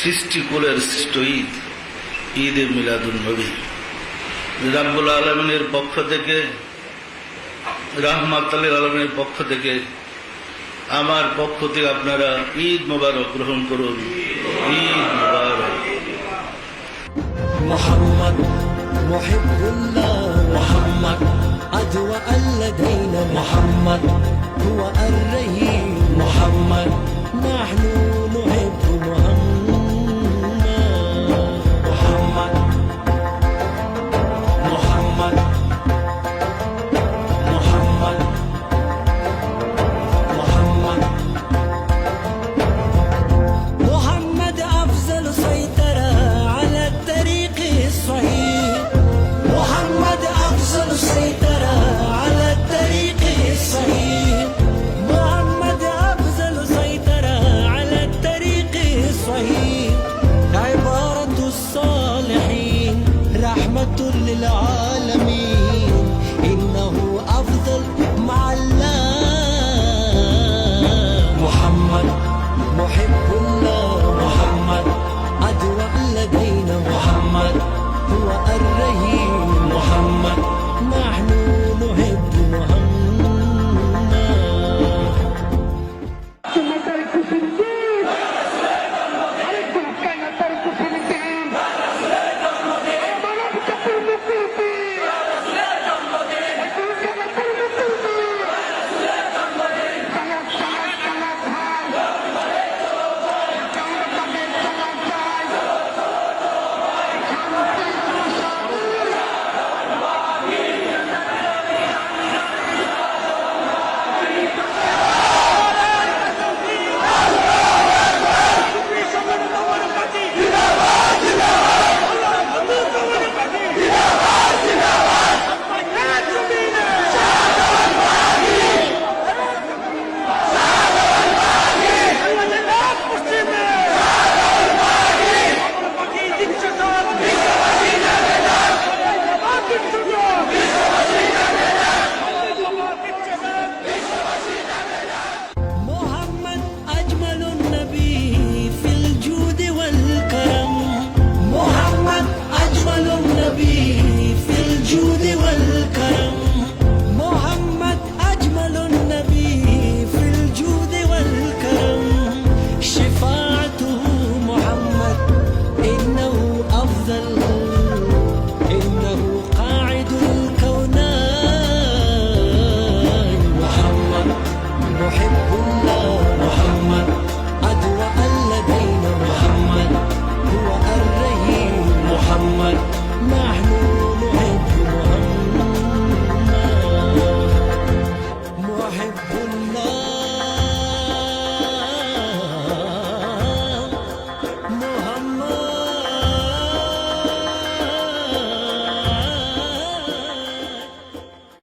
সৃষ্টিকুলের সৃষ্ট ঈদ ঈদ এ মিলাদুল নবী রাব্বুল আলমিনের পক্ষ থেকে রাহমাত আলী আলমিনের পক্ষ থেকে আমার পক্ষ থেকে আপনারা ঈদ মোবারক গ্রহণ করুন ঈদ মোবারক محمد محب الله محمد أدوى لدينا محمد هو الرهيب محمد نحن نحب رحمة للعالمين